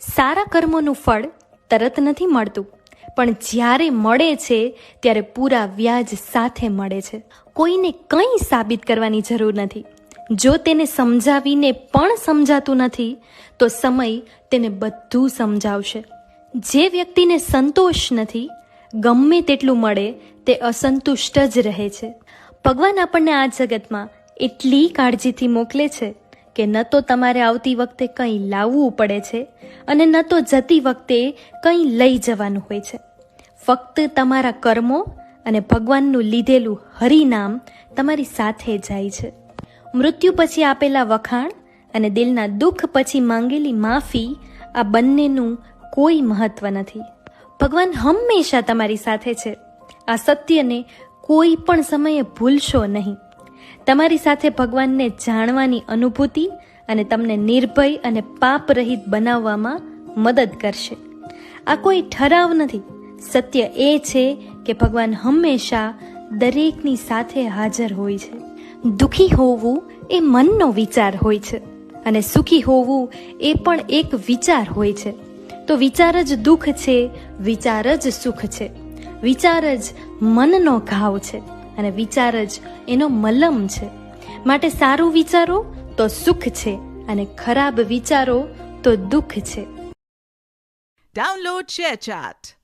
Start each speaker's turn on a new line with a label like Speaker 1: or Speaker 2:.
Speaker 1: સારા કર્મોનું ફળ તરત નથી મળતું. પણ જ્યારે મળે છે, ત્યારે પૂરા વ્યાજ સાથે મળે છે. કોઈને કંઈ સાબિત કરવાની જરૂર નથી. જો તેને સમજાવીને પણ સમજાતું નથી, તો સમય તેને બધું સમજાવશે. જે વ્યક્તિને સંતોષ નથી, ગમે તેટલું મળે, તે અસંતુષ્ટ જ રહે છે. ભગવાન આપણને આ જગતમાં એટલી કાળજીથી મોકલે છે. કે ન તો તમારે આવતી વખતે કંઈ લાવવું પડે છે અને ન તો જતી વખતે કંઈ લઈ જવાનું હોય છે. ફક્ત તમારા કર્મો અને ભગવાનનું લીધેલું હરિનામ તમારી સાથે જાય છે. મૃત્યુ પછી આપેલા વખાણ અને દિલના દુઃખ પછી માંગેલી માફી આ બંનેનું કોઈ મહત્વ નથી. ભગવાન હંમેશા તમારી સાથે છે. આ સત્યને કોઈ પણ સમયે ભૂલશો નહીં. તમારી સાથે ભગવાનને જાણવાની અનુભૂતિ અને તમને નિર્ભય અને પાપ રહિત બનાવવામાં મદદ કરશે. આ કોઈ ઠરાવ નથી. સત્ય એ છે કે ભગવાન હંમેશા દરેકની સાથે હાજર હોય છે. દુઃખી હોવું એ મનનો વિચાર હોય છે અને સુખી હોવું એ પણ એક વિચાર હોય છે. તો વિચાર જ દુઃખ છે, વિચાર જ સુખ છે. વિચાર જ મનનો ઘાવ છે. અને વિચાર જ એનો મલમ છે માટે સારું વિચારો તો સુખ છે અને ખરાબ વિચારો તો દુઃખ છે
Speaker 2: Download ShareChat.